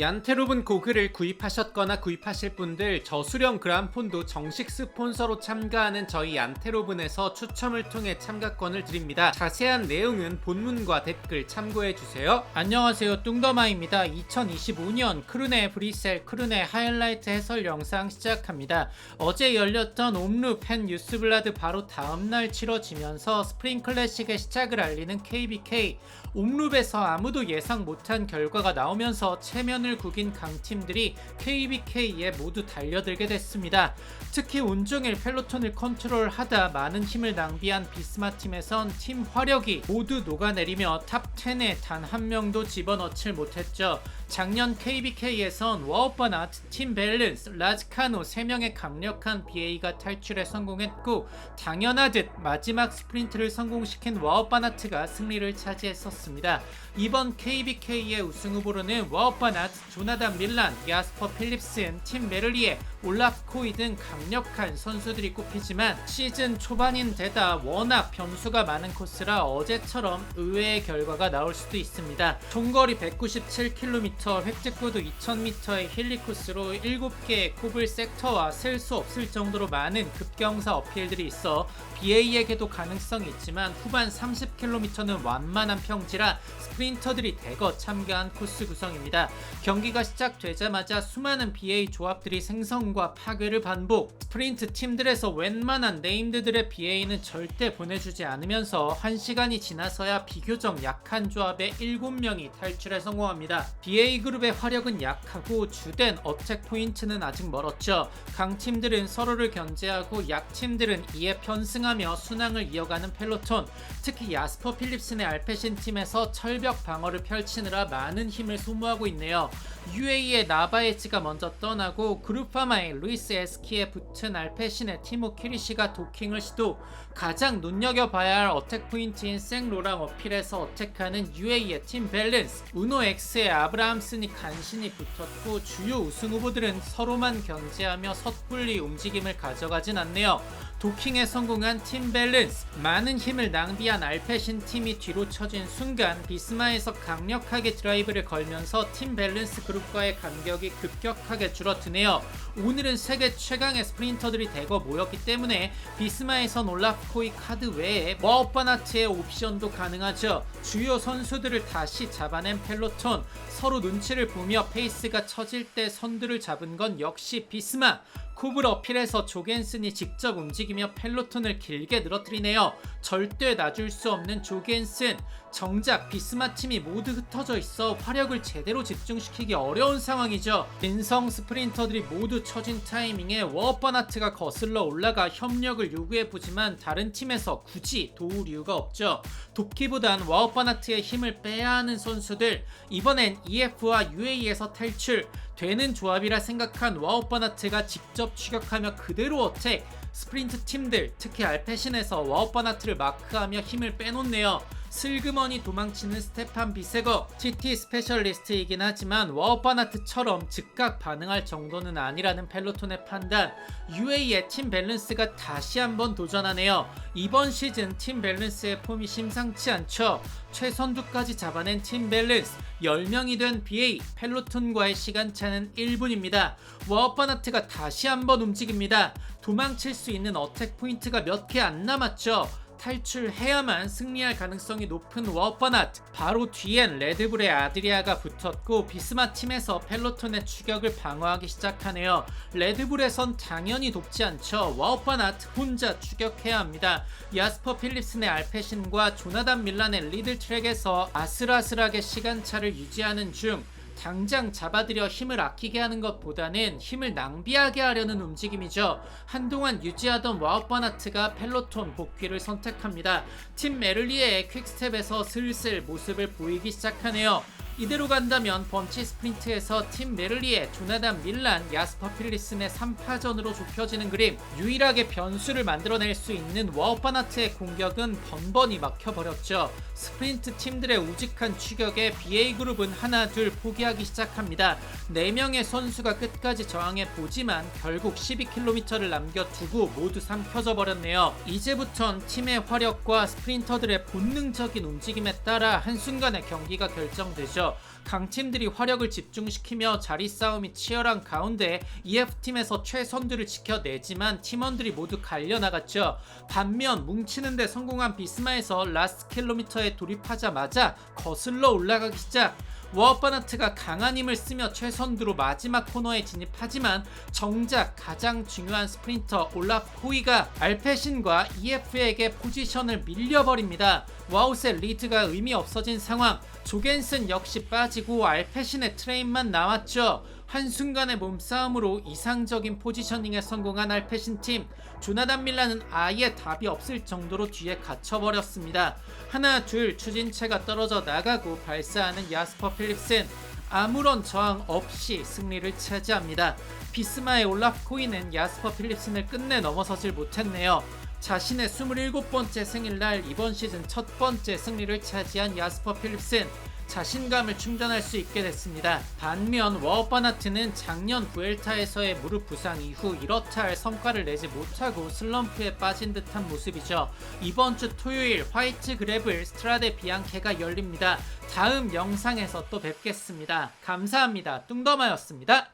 얀테로븐 고글을 구입하셨거나 구입하실 분들 저수령 그란폰도 정식 스폰서로 참가하는 저희 얀테로븐에서 추첨을 통해 참가권을 드립니다. 자세한 내용은 본문과 댓글 참고해 주세요. 안녕하세요. 뚱더마입니다. 2025년 크루네 브리셀 크루네 하이라이트 해설 영상 시작합니다. 어제 열렸던 옴루 팬 뉴스블라드 바로 다음날 치러지면서 스프링 클래식의 시작을 알리는 KBK 옴룹에서 아무도 예상 못한 결과가 나오면서 체면을 구긴 강팀들이 KBK에 모두 달려들게 됐습니다. 특히 온종일 펠로톤을 컨트롤하다 많은 힘을 낭비한 비스마 팀에선 팀 화력이 모두 녹아내리며 탑 10에 단 한 명도 집어넣질 못했죠. 작년 KBK에선 워업바나트, 팀 밸런스, 라즈카노 3명의 강력한 BA가 탈출에 성공했고 당연하듯 마지막 스프린트를 성공시킨 워업바나트가 승리를 차지했었습니다. 이번 KBK의 우승 후보로는 워업바나트, 조나단 밀란, 야스퍼 필립슨, 팀 메를리에, 올라프 코이 등 강력한 선수들이 꼽히지만 시즌 초반인 데다 워낙 변수가 많은 코스라 어제처럼 의외의 결과가 나올 수도 있습니다. 총거리 197km, 획득고도 2000m의 힐리 코스로 7개의 코블 섹터와 셀 수 없을 정도로 많은 급경사 어필들이 있어 BA에게도 가능성이 있지만 후반 30km는 완만한 평지라 스프린터들이 대거 참가한 코스 구성입니다. 경기가 시작되자마자 수많은 BA 조합들이 생성과 파괴를 반복. 스프린트 팀들에서 웬만한 네임드들의 BA는 절대 보내주지 않으면서 1시간이 지나서야 비교적 약한 조합의 7명이 탈출에 성공합니다. BA 그룹의 화력은 약하고 주된 어택 포인트는 아직 멀었죠. 강팀들은 서로를 견제하고 약팀들은 이에 편승하며 순항을 이어가는 펠로톤. 특히 야스퍼 필립슨의 알페신 팀에서 철벽 방어를 펼치느라 많은 힘을 소모하고 있네요. UAE의 나바에츠가 먼저 떠나고 그룹파마의 루이스 에스키에 붙은 알페신의 티모 키리시가 도킹을 시도 가장 눈여겨봐야 할 어택 포인트인 생로랑 어필에서 어택하는 UAE의 팀 밸런스 우노 X의 아브라함 슨이 간신히 붙었고 주요 우승 후보들은 서로만 견제하며 섣불리 움직임을 가져가진 않네요. 도킹에 성공한 팀 밸런스 많은 힘을 낭비한 알페신 팀이 뒤로 처진 순간 비스마에서 강력하게 드라이브를 걸면서 팀 밸런스 그룹과의 간격이 급격하게 줄어드네요. 오늘은 세계 최강의 스프린터들이 대거 모였기 때문에 비스마에선 올라프코이 카드 외에 워업바나트의 옵션도 가능하죠. 주요 선수들을 다시 잡아낸 펠로톤 서로 눈치를 보며 페이스가 처질 때 선두를 잡은 건 역시 비스마 쿠블 어필에서 조겐슨이 직접 움직이며 펠로톤을 길게 늘어뜨리네요. 절대 놔줄 수 없는 조겐슨. 정작 비스마 팀이 모두 흩어져 있어 화력을 제대로 집중시키기 어려운 상황이죠. 인성 스프린터들이 모두 처진 타이밍에 워버나트가 거슬러 올라가 협력을 요구해보지만 다른 팀에서 굳이 도울 이유가 없죠. 도끼보단 워버나트의 힘을 빼야 하는 선수들. 이번엔 EF와 UA에서 탈출. 되는 조합이라 생각한 와우바나트가 직접 추격하며 그대로 어택. 스프린트 팀들 특히 알페신에서 와우바나트를 마크하며 힘을 빼놓네요 슬그머니 도망치는 스테판 비세거 TT 스페셜리스트이긴 하지만 와우바나트처럼 즉각 반응할 정도는 아니라는 펠로톤의 판단 UA의 팀 밸런스가 다시 한번 도전하네요 이번 시즌 팀 밸런스의 폼이 심상치 않죠 최선두까지 잡아낸 팀 밸런스 10명이 된 BA 펠로톤과의 시간차는 1분입니다. 워퍼나트가 다시 한번 움직입니다. 도망칠 수 있는 어택 포인트가 몇 개 안 남았죠. 탈출해야만 승리할 가능성이 높은 워퍼나트 바로 뒤엔 레드불의 아드리아가 붙었고 비스마 팀에서 펠로톤의 추격을 방어하기 시작하네요. 레드불에선 당연히 돕지 않죠. 워퍼나트 혼자 추격해야 합니다. 야스퍼 필립슨의 알페신과 조나단 밀란의 리들 트랙에서 아슬아슬하게 시간차를 유지하는 중 당장 잡아들여 힘을 아끼게 하는 것보다는 힘을 낭비하게 하려는 움직임이죠. 한동안 유지하던 와우바나트가 펠로톤 복귀를 선택합니다. 팀 메를리의 퀵스텝에서 슬슬 모습을 보이기 시작하네요. 이대로 간다면 번치 스프린트에서 팀 메를리의 조나단 밀란, 야스퍼 필리슨의 3파전으로 좁혀지는 그림 유일하게 변수를 만들어낼 수 있는 워바나트의 공격은 번번이 막혀버렸죠. 스프린트 팀들의 우직한 추격에 BA그룹은 하나 둘 포기하기 시작합니다. 4명의 선수가 끝까지 저항해 보지만 결국 12km를 남겨두고 모두 삼켜져 버렸네요. 이제부턴 팀의 화력과 스프린터들의 본능적인 움직임에 따라 한순간에 경기가 결정되죠. 강팀들이 화력을 집중시키며 자리 싸움이 치열한 가운데 EF팀에서 최선두를 지켜내지만 팀원들이 모두 갈려나갔죠. 반면 뭉치는데 성공한 비스마에서 라스트 킬로미터에 돌입하자마자 거슬러 올라가기 시작. 워바나트가 강한 힘을 쓰며 최선두로 마지막 코너에 진입하지만 정작 가장 중요한 스프린터 올라프 호이가 알페신과 EF에게 포지션을 밀려버립니다. 와우스의 리드가 의미 없어진 상황. 조겐슨 역시 빠지고 알페신의 트레인만 남았죠. 한순간의 몸싸움으로 이상적인 포지셔닝에 성공한 알페신 팀. 조나단 밀라는 아예 답이 없을 정도로 뒤에 갇혀버렸습니다. 하나 둘 추진체가 떨어져 나가고 발사하는 야스퍼 필립슨. 아무런 저항 없이 승리를 차지합니다. 비스마의 올라프 코이는 야스퍼 필립슨을 끝내 넘어서질 못했네요. 자신의 27번째 생일날 이번 시즌 첫 번째 승리를 차지한 야스퍼 필립슨 자신감을 충전할 수 있게 됐습니다. 반면 워바나트는 작년 부엘타에서의 무릎 부상 이후 이렇다 할 성과를 내지 못하고 슬럼프에 빠진 듯한 모습이죠. 이번 주 토요일 화이트 그래블 스트라데 비앙케가 열립니다. 다음 영상에서 또 뵙겠습니다. 감사합니다. 뚱더마였습니다.